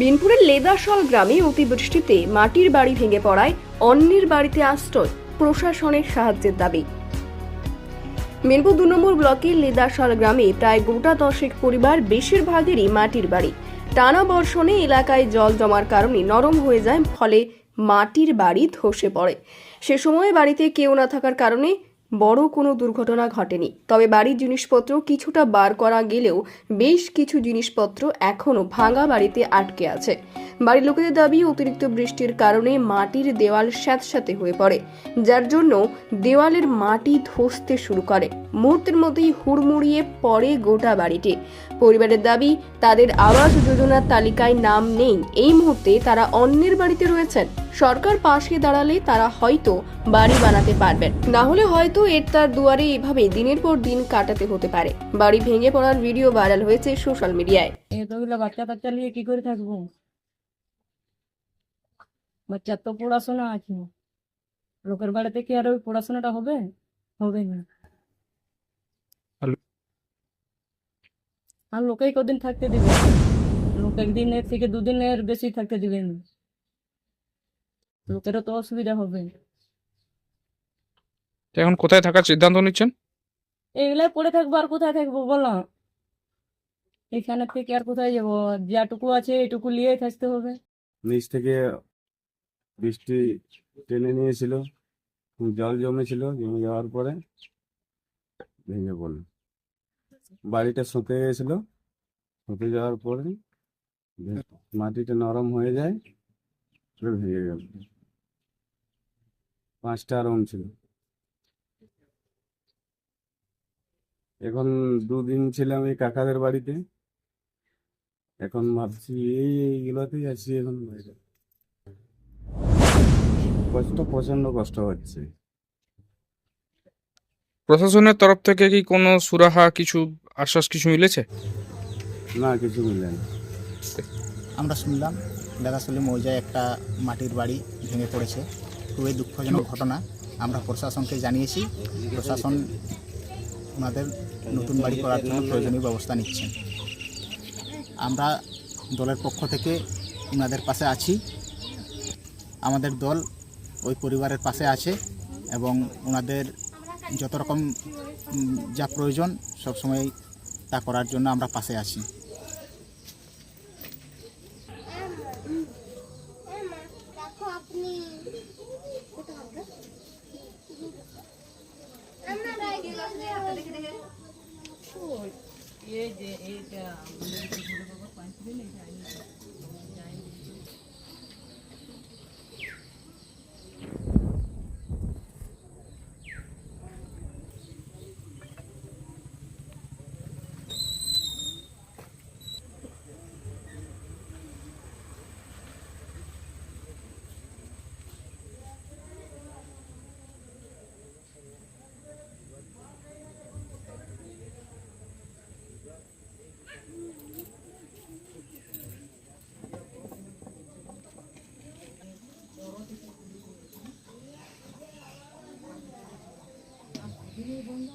বিনপুরের লেদাশল গ্রামে অতিবৃষ্টিতে মাটির বাড়ি ভেঙে পড়ায় অন্যের বাড়িতে আশ্রয়, প্রশাসনের সাহায্যের দাবি। মিরপুর দু নম্বর ব্লকের লেদাশাল গ্রামে প্রায় গোটা দশেক পরিবার বেশিরভাগেরই মাটির বাড়ি। টানা বর্ষণে এলাকায় জল জমার কারণে নরম হয়ে যায়, ফলে মাটির বাড়ি ধসে পড়ে। সে সময় বাড়িতে কেউ না থাকার কারণে বড় কোনো দুর্ঘটনা ঘটেনি। তবে বাড়ির জিনিসপত্র কিছুটা বার করা গেলেও বেশ কিছু জিনিসপত্র এখনও ভাঙা বাড়িতে আটকে আছে। বাড়ির লোকেদের দাবি, অতিরিক্ত বৃষ্টির কারণে মাটির দেওয়াল স্যাঁতস্যাঁতে হয়ে পড়ে, যার জন্য দেওয়ালের মাটি ধসতে শুরু করে। মুহূর্তের মধ্যেই হুড়মুড়িয়ে পড়ে গোটা বাড়িটি। পরিবারের দাবি, তাদের আবাস যোজনার তালিকায় নাম নেই। এই মুহূর্তে তারা অন্যের বাড়িতে রয়েছেন। সরকার পাশে দাঁড়ালে তারা হয়তো বাড়ি বানাতে পারবেন। না হলে হয়তো এর তার দুয়ারে এভাবে দিনের পর দিন কাটাতে হতে পারে। বাড়ি ভেঙে পড়ার ভিডিও ভাইরাল হয়েছে সোশ্যাল মিডিয়ায়। এতগুলো বাচ্চা টাচ্চা নিয়ে কি করে থাকব? বাচ্চার তো পড়াশোনা আছে। লোকের বাড়িতে কি আর ওই পড়াশোনাটা হবে? হবে না। আর লোকেই কদিন থাকতে দিবে? লোক একদিনের থেকে দুদিনের বেশি থাকতে দিবে না। লোকেরও তো অসুবিধা হবে। তো এখন কোথায় থাকার সিদ্ধান্ত নিচ্ছেন? এগুলাই পড়ে থাকব আর কোথায় থাকব বলো? এখানে থেকে আর কোথায় যাব? যেটুকু আছে এটুকু নিয়েই থাকতে হবে। নিচ থেকে বৃষ্টি টেনে নিয়েছিল জল জমেছিল জমে যাওয়ার পরে ভেঙে পড়ল। বাড়িটা শুতে গেছিল শুতে যাওয়ার পরে মাটিটা নরম হয়ে যায় ভেঙে গেল। পাঁচটা রুম ছিল। এখন দুদিন ছিলাম এই কাকাদের বাড়িতে। এখন ভাবছি এই এইগুলোতেই আছি এখন বাইরে। কষ্ট প্রচণ্ড কষ্ট হচ্ছে। প্রশাসনের তরফ থেকে কি কোনো সুরাহা কিছু আশ্বাস কিছু মিলেছে? না কিছু মিলে না আমরা শুনলাম লেদাসলি মৌজায় একটা মাটির বাড়ি ভেঙে পড়েছে। খুবই দুঃখজনক ঘটনা। আমরা প্রশাসনকে জানিয়েছি। প্রশাসন ওনাদের নতুন বাড়ি করার জন্য প্রয়োজনীয় ব্যবস্থা নিচ্ছেন। আমরা দলের পক্ষ থেকে ওনাদের পাশে আছি। আমাদের দল ওই পরিবারের পাশে আছে এবং ওনাদের যত রকম যা প্রয়োজন সবসময় তা করার জন্য আমরা পাশে আছি। বন্ধ 이번 날